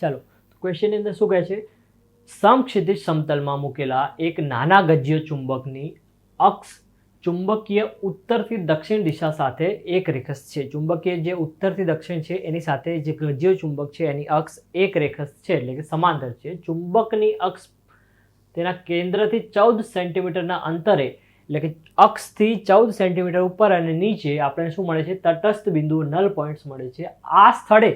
ચાલો ક્વેશ્ચનની અંદર શું કહે છે? સમક્ષિતિજ સમતલમાં મૂકેલા એક નાના ગજ્ય ચુંબકની અક્ષ ચુંબકીય ઉત્તરથી દક્ષિણ દિશા સાથે એક રેખસ છે. ચુંબકીય જે ઉત્તરથી દક્ષિણ છે, એની સાથે જે ગજ્ય ચુંબક છે, એની અક્ષ એક રેખસ છે, એટલે કે સમાંતર છે. ચુંબકની અક્ષ તેના કેન્દ્રથી ચૌદ સેન્ટીમીટરના અંતરે, એટલે કે અક્ષથી ચૌદ સેન્ટીમીટર ઉપર અને નીચે આપણને શું મળે છે? તટસ્થ બિંદુ નલ પોઈન્ટ્સ મળે છે. આ સ્થળે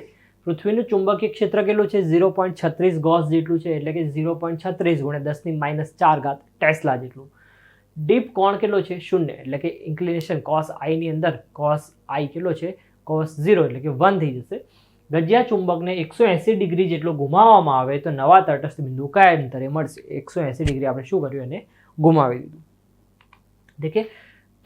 પૃથ્વીનું ચુંબકીય ક્ષેત્ર કેટલું છે? ઝીરો પોઈન્ટ છત્રીસ ગોસ જેટલું છે, એટલે કે ઝીરો પોઈન્ટ છત્રીસ ગુણ્યા દસની માઇનસ ચાર ઘાત ટેસ્લા જેટલું. ડીપ કોણ કેટલો છે? શૂન્ય, એટલે કે ઇન્ક્લિનેશન કોસ આઈની અંદર કોસ આઈ કેટલો છે? કોસ ઝીરો, એટલે કે વન થઈ જશે. ગજિયા ચુંબકને એકસો એંસી ડિગ્રી જેટલો ગુમાવવામાં આવે તો નવા તટસ્થ બિંદુ કયા અંતરે મળશે. એકસો એંસી ડિગ્રી આપણે શું કર્યું? એને ગુમાવી દીધું. દેખે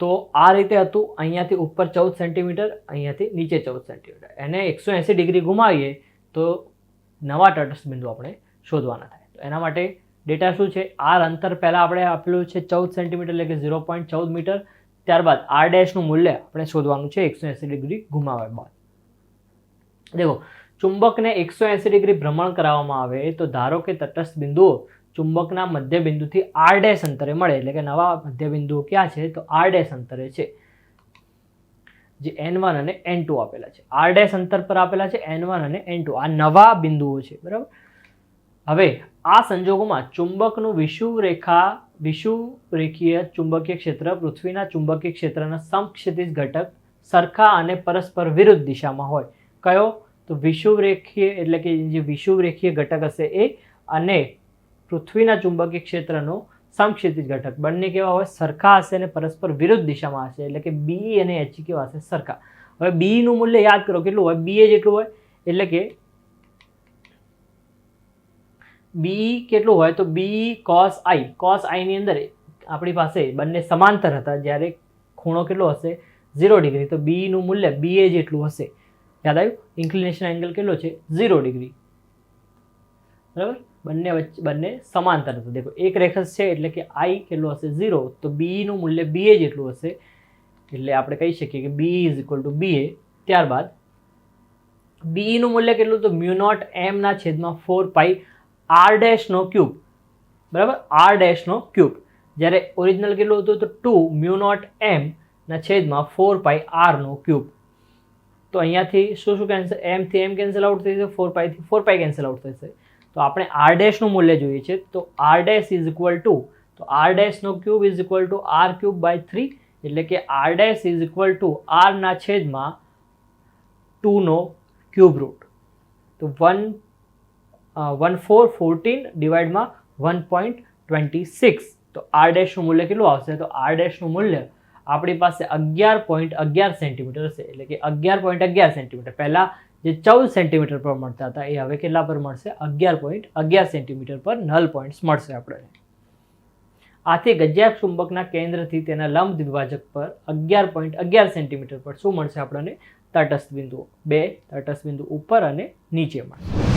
તો આ રીતે હતું. અહીંયાથી ઉપર ચૌદ સેન્ટીમીટર, અહીંયાથી નીચે ચૌદ સેન્ટીમીટર. એને એકસો એંસી ડિગ્રી ગુમાવીએ તો નવા તટસ્થ બિંદુ આપણે શોધવાના થાય. તો એના માટે ડેટા શું છે? આર અંતર પહેલાં આપણે આપેલું છે ચૌદ સેન્ટીમીટર એટલે કે ઝીરો પોઈન્ટ ચૌદ મીટર. ત્યારબાદ આર ડેશનું મૂલ્ય આપણે શોધવાનું છે એકસો એંસી ડિગ્રી ગુમાવ્યા બાદ. દેખો, ચુંબકને એકસો એંસી ડિગ્રી ભ્રમણ કરાવવામાં આવે તો ધારો કે તટસ્થ બિંદુઓ ચુંબકના મધ્યબિંદુથી આર ડેસ અંતરે મળે, એટલે કે નવા મધ્યબિંદુઓ ક્યાં છે? તો આર ડેસ અંતરે છે. જે એન વન અને એન ટુ આપેલા છે. આર ડેસ અંતર પર આપેલા છે એન વન અને એન ટુ આ નવા બિંદુઓ છે, બરાબર? હવે આ સંજોગોમાં ચુંબકનું વિષુવરેખા રેખા ચુંબકીય ક્ષેત્ર પૃથ્વીના ચુંબકીય ક્ષેત્રના સમક્ષિતિજ ઘટક સરખા અને પરસ્પર વિરુદ્ધ દિશામાં હોય. કયો? તો વિષુવરેખીય, એટલે કે જે વિષુવરેખીય ઘટક હશે એ અને પૃથ્વીના ચુંબકીય ક્ષેત્રનો સમક્ષિતિજ ઘટક. બંને કેવા હોય? સરખા હશે અને પરસ્પર વિરુદ્ધ દિશામાં હશે. એટલે કે બી અને એચ કેવા હશે? સરખા. હવે બી નું મૂલ્ય યાદ કરો. કેટલું હોય? બી એ જેટલું હોય. એટલે કે બી કેટલું હોય? તો બી કોસ આઈ કોસ આઈની અંદર આપણી પાસે બંને સમાંતર હતા. જ્યારે ખૂણો કેટલો હશે? Zero degree. તો બીનું મૂલ્ય બી એ જેટલું હશે. યાદ આવ્યું? ઇન્ક્લિનેશન એંગલ કેટલો છે? Zero degree. બરાબર? બંને વચ્ચે, બંને સમાંતર હતા. દેખો, એક રેખસ છે એટલે કે આઈ કેટલું હશે? ઝીરો તો બીનું મૂલ્ય બીએ જેટલું હશે. એટલે આપણે કહી શકીએ કે B is equal to BA ત્યારબાદ બીનું મૂલ્ય કેટલું? તો મ્યુ નોટ એમના છેદમાં ફોર પાઈ આર ડેશનો ક્યુબ બરાબર? આર ડેશનો ક્યુબ જ્યારે ઓરિજિનલ કેટલું હતું? તો ટુ મ્યુ નોટ એમના છેદમાં ફોર પાઈ આરનો ક્યુબ તો અહીંયાથી શું શું કેન્સલ એમથી એમ કેન્સલ આઉટ થઈ જશે? ફોર પાઈથી ફોર પાઈ કેન્સલ આઉટ થશે તો આપણે આર ડેશનું મૂલ્ય જોઈએ છે. તો R dash is equal to તો R ડેશનો cube is equal to R cube by three એટલે કે R dash is equal to આરના છેદમાં ટુનો ક્યુબ રૂટ તો વન વન ફોર ફોર્ટીન ડિવાઈડમાં વન પોઈન્ટ ટ્વેન્ટી સિક્સ તો આર ડેશનું મૂલ્ય કેટલું આવશે? તો આર ડેશનું મૂલ્ય આપણી પાસે અગિયાર પોઈન્ટ અગિયાર સેન્ટીમીટર હશે. એટલે કે અગિયાર પોઈન્ટ અગિયાર સેન્ટીમીટર પહેલાં જે ચૌદ સેન્ટીમીટર પર મળતા હતા, એ હવે કેટલા પર મળશે? અગિયાર પોઈન્ટ અગિયાર સેન્ટીમીટર પર નલ પોઈન્ટ્સ મળશે આપણને આથી ગજ્યા ચુંબકના કેન્દ્રથી તેના લંબ દ્વિભાજક પર અગિયાર પોઈન્ટ અગિયાર સેન્ટીમીટર પર શું મળશે આપણને? તટસ્થ બિંદુઓ. બે, તટસ્થ બિંદુ ઉપર અને નીચે મળશે